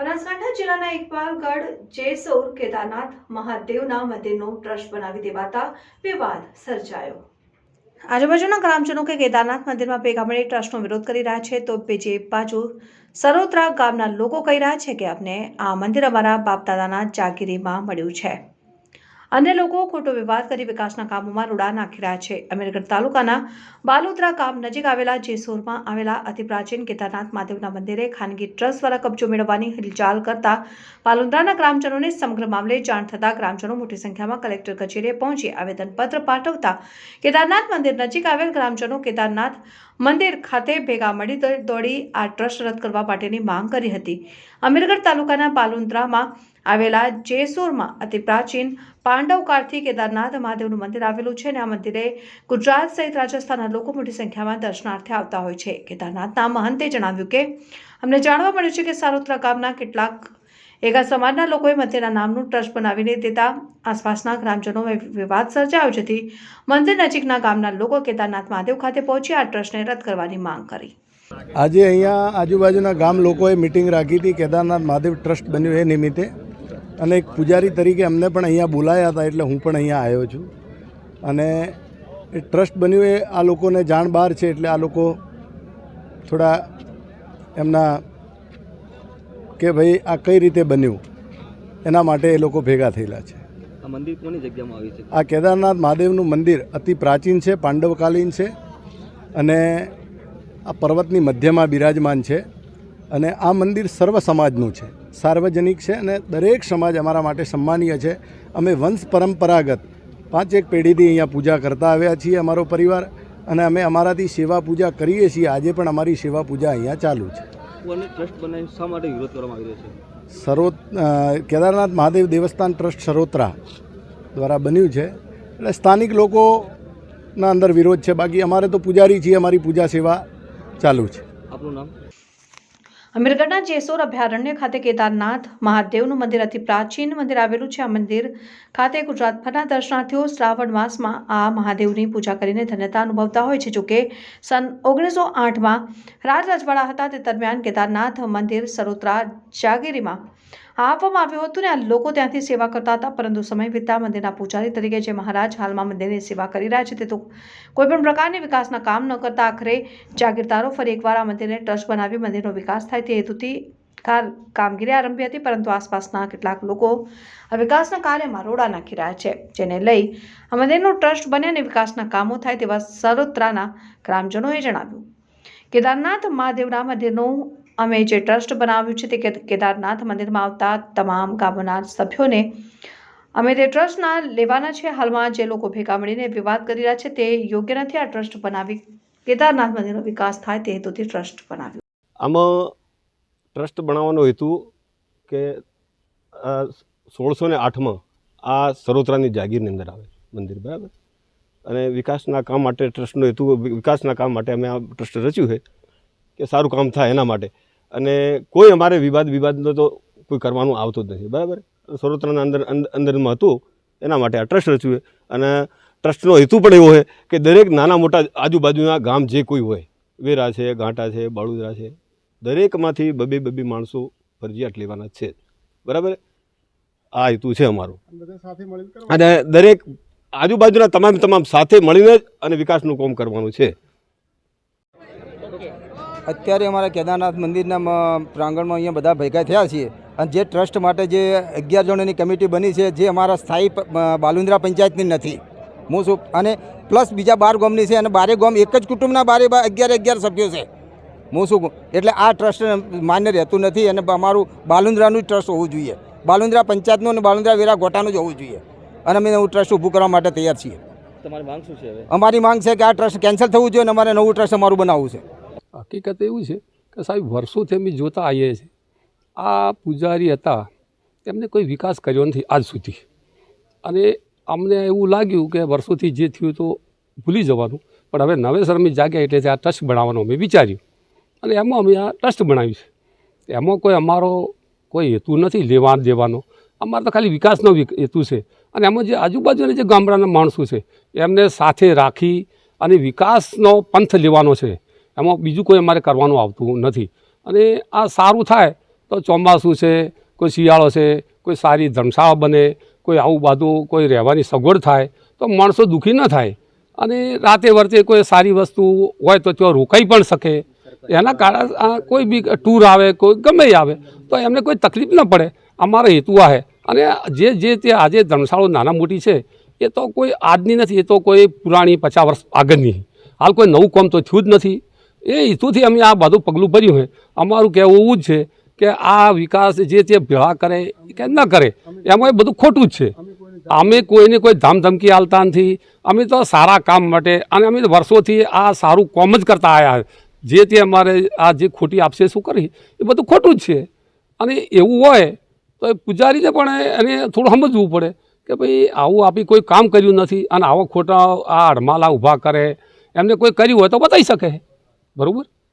બનાસકાંઠા જિલ્લાના ઇકબાલગઢ જેસોર, કેદારનાથ, મહાદેવના મંદિરનો ટ્રસ્ટ બનાવી દેવાતા વિવાદ સર્જાયો. આજુબાજુના ગ્રામજનો કે કેદારનાથ મંદિરમાં ભેગા મળી ટ્રસ્ટનો વિરોધ કરી રહ્યા છે, તો બીજી બાજુ સરોત્રા ગામના લોકો કહી રહ્યા છે કે અમને આ મંદિર અમારા બાપદાદાના જાગીરીમાં મળ્યું છે. અન્ય લોકો ખોટો વિવાદ કરી વિકાસના કામોમાં રૂડા નાખી રહ્યા છે. અમીરગઢ તાલુકાના બાલોદરા ગામ નજીક આવેલા જેસોરમાં આવેલા અતિ પ્રાચીન કેદારનાથ મહાદેવના મંદિરે ખાનગી ટ્રસ્ટ દ્વારા કબજો મેળવવાની હિલચાલ કરતા બાલોદરાના ગ્રામજનોને સમગ્ર મામલે જાણ થતાં ગ્રામજનો મોટી સંખ્યામાં કલેક્ટર કચેરીએ પહોંચી આવેદનપત્ર પાઠવતા કેદારનાથ મંદિર નજીક આવેલ ગ્રામજનો કેદારનાથ મંદિર ખાતે ભેગા મળી દોડી આ ટ્રસ્ટ રદ કરવા માટેની માંગ કરી હતી. અમીરગઢ તાલુકાના બાલુંદ્રામાં આવેલા જેસુરમાં અતિ પ્રાચીન પાંડવ કાળથી કેદારનાથ મહાદેવનું મંદિર આવેલું છે અને આ મંદિરે ગુજરાત સહિત રાજસ્થાનના લોકો મોટી સંખ્યામાં દર્શનાર્થે આવતા હોય છે. કેદારનાથના મહંતે જણાવ્યું કે, અમને જાણવા મળ્યું છે કે સારોત્રા ગામના કેટલાક એકા સમાજના લોકોએ મંદિરના નામનું ટ્રસ્ટ બનાવીને દેતા આસપાસના ગ્રામજનોમાં વિવાદ સર્જાયો, જેથી મંદિર નજીકના ગામના લોકો કેદારનાથ મહાદેવ ખાતે પહોંચી આ ટ્રસ્ટને રદ કરવાની માંગ કરી. આજે અહીંયા આજુબાજુના ગામ લોકોએ મિટિંગ રાખી હતી. કેદારનાથ મહાદેવ ટ્રસ્ટ બન્યું એ નિમિત્તે અને એક પૂજારી તરીકે અમને પણ અહીંયા બોલાયા હતા એટલે હું પણ અહીંયા આવ્યો છું. અને એ ટ્રસ્ટ બન્યું એ આ લોકોને જાણ બહાર છે એટલે આ લોકો થોડા એમના કે ભાઈ આ કઈ રીતે બન્યું? એના માટે એ લોકો ભેગા થયેલા છે. આ મંદિર કોની જગ્યામાં આવી છે? આ કેદારનાથ મહાદેવનું મંદિર અતિ પ્રાચીન છે પાંડવકાલીન છે અને આ પર્વતની મધ્યમાં બિરાજમાન છે. અને આ મંદિર સર્વ સમાજનું છે. સાર્વજનિક છે અને દરેક સમાજ અમારા માટે સન્માનીય છે. અમે વંશ પરંપરાગત પાંચેક પેઢીથી અહીંયા પૂજા કરતા આવ્યા છીએ અમારો પરિવાર અને અમે અમારાથી સેવા પૂજા કરીએ છીએ. આજે પણ અમારી સેવા પૂજા અહીંયા ચાલુ છે. સરોત કેદારનાથ મહાદેવ દેવસ્થાન ટ્રસ્ટ સરોત્રા દ્વારા બન્યું છે. એટલે સ્થાનિક લોકોના અંદર વિરોધ છે. બાકી અમારે તો પૂજારી છીએ અમારી પૂજા સેવા ચાલુ છે. આપનું નામ? અમીરગઢના જેસોર અભયારણ્ય ખાતે કેદારનાથ મહાદેવનું મંદિર અતિ પ્રાચીન મંદિર આવેલું છે. આ મંદિર ખાતે ગુજરાતભરના દર્શનાર્થીઓ શ્રાવણ માસમાં આ મહાદેવની પૂજા કરીને ધન્યતા અનુભવતા હોય છે. જોકે સન ઓગણીસો આઠમાં રાજ રજવાડા હતા. તે દરમિયાન કેદારનાથ મંદિર સરોત્રા જાગીરીમાં આપવામાં આવ્યું હતું ને, આ લોકો ત્યાંથી સેવા કરતા હતા, પરંતુ સમય વિતા મંદિરના પૂજારી તરીકે જે મહારાજ હાલમાં મંદિરની સેવા કરી રહ્યા છે, તે તો કોઈપણ પ્રકારની વિકાસના કામ ન કરતા આખરે જાગીરદારો ફરી એકવાર આ મંદિરને ટ્રસ્ટ બનાવી મંદિરનો વિકાસ થાય તે હેતુથી કામગીરી આરંભી હતી, પરંતુ આસપાસના કેટલાક લોકો આ વિકાસના કાર્યમાં રોડા નાખી રહ્યા છે, જેને લઈ આ મંદિરનો ટ્રસ્ટ બને અને વિકાસના કામો થાય તેવા સરોત્રાના ગ્રામજનોએ જણાવ્યું. કેદારનાથ મહાદેવના મંદિરનું અમે જે ટ્રસ્ટ બનાવ્યું છે તે કેદારનાથ મંદિરમાં આવતા તમામ ગામોના સભ્યોને અમે તે ટ્રસ્ટના લેવાના છે. હાલમાં જે લોકો ભેગા મળીને વિવાદ કરી રહ્યા છે તે યોગ્ય નથી. આ ટ્રસ્ટ બનાવી કેદારનાથ મંદિરનો વિકાસ થાય તે હેતુથી ટ્રસ્ટ બનાવ્યું. આમાં, ટ્રસ્ટ બનાવવાનો હેતુ કે સોળસો ને આઠમાં આ સરોત્રાની જાગીરની અંદર આવે મંદિર, બરાબર? અને વિકાસના કામ માટે ટ્રસ્ટનો હેતુ, વિકાસના કામ માટે અમે આ ટ્રસ્ટ રચ્યું છે કે સારું કામ થાય એના માટે. અને કોઈ અમારે વિવાદ વિવાદનો તો કોઈ કરવાનું આવતું જ નથી. બરાબર? સરોત્રાના અંદર અંદ- અંદરમાં હતું એના માટે આ ટ્રસ્ટ રચ્યું અને ટ્રસ્ટનો હેતુ પણ એવો છે કે દરેક નાના મોટા આજુબાજુના ગામ જે કોઈ હોય વેરા છે ઘાંટા છે બાળુદરા છે દરેકમાંથી બબે બબે માણસો ફરજિયાત લેવાના છે બરાબર? આ હેતુ છે અમારો. અને દરેક આજુબાજુના તમામ તમામ સાથે મળીને જ અને વિકાસનું કામ કરવાનું છે. અત્યારે અમારા કેદારનાથ મંદિરના પ્રાંગણમાં અહીંયા બધા ભેગા થયા છીએ. અને જે ટ્રસ્ટ માટે જે અગિયાર જણોની કમિટી બની છે જે અમારા સ્થાયી બાલુંદ્રા પંચાયતની નથી. હું શું અને પ્લસ બીજા બાર ગામની છે અને બારે ગામ એક જ કુટુંબના બારે અગિયાર અગિયાર સભ્યો છે. હું શું એટલે આ ટ્રસ્ટ માન્ય રહેતું નથી અને અમારું બાલુંદ્રાનું જ ટ્રસ્ટ હોવું જોઈએ. બાલુંદ્રા પંચાયતનું અને બાલુંદ્રા વેરા ગોટાનું જ હોવું જોઈએ. અને અમે નવું ટ્રસ્ટ ઊભું કરવા માટે તૈયાર છીએ. તમારી માંગ શું છે અમારી માંગ છે કે આ ટ્રસ્ટ કેન્સલ થવું જોઈએ અને અમારે નવું ટ્રસ્ટ અમારું બનાવવું છે. હકીકત એવું છે કે સાહેબ, વર્ષોથી અમે જોતા આવીએ છીએ. આ પૂજારી હતા, એમને કોઈ વિકાસ કર્યો નથી આજ સુધી. અને અમને એવું લાગ્યું કે વર્ષોથી જે થયું તો ભૂલી જવાનું, પણ હવે નવેસર અમે જાગ્યા એટલે આ ટ્રસ્ટ બનાવવાનું અમે વિચાર્યું. અને એમાં અમે આ ટ્રસ્ટ બનાવ્યું છે. એમાં કોઈ અમારો કોઈ હેતુ નથી લેવા દેવાનો. અમારો તો ખાલી વિકાસનો વિક- હેતુ છે. અને એમાં જે આજુબાજુના જે ગામડાના માણસો છે, એમને સાથે રાખી અને વિકાસનો પંથ લેવાનો છે. એમાં બીજું કોઈ અમારે કરવાનું આવતું નથી. અને આ સારું થાય તો ચોમાસું છે, કોઈ શિયાળો છે, કોઈ સારી ધર્મશાળા બને, કોઈ આવું બધું કોઈ રહેવાની સગવડ થાય તો માણસો દુઃખી ન થાય. અને રાતે વર્તે કોઈ સારી વસ્તુ હોય તો ત્યાં રોકાઈ પણ શકે. એના કારણે કોઈ બી ટૂર આવે, કોઈ ગમે આવે, તો એમને કોઈ તકલીફ ન પડે. અમારો હેતુ આ અને જે જે તે આજે ધર્મશાળો નાના મોટી છે, એ તો કોઈ આજની નથી, એ તો કોઈ પુરાણી પચાસ વર્ષ આગળની. હાલ કોઈ નવું કામ તો થયું જ નથી. એ હેતુથી અમે આ બધું પગલું ભર્યું છે. અમારું કહેવું જ છે કે આ વિકાસ જે તે ભેળા કરે કે ન કરે, એમાં એ બધું ખોટું જ છે. અમે કોઈને કોઈ ધામધમકી આલતા નથી. અમે તો સારા કામ માટે અને અમે વર્ષોથી આ સારું કોમ જ કરતા આવ્યા જે તે અમારે આ જે ખોટી આપશે શું કરી? એ બધું ખોટું જ છે. અને એવું હોય તો એ પૂજારીને પણ એને થોડું સમજવું પડે કે ભાઈ આવું આપી કોઈ કામ કર્યું નથી અને આવા ખોટા આ અડમાલા ઊભા કરે. એમને કોઈ કર્યું હોય તો બતાવી શકે. બરાબર?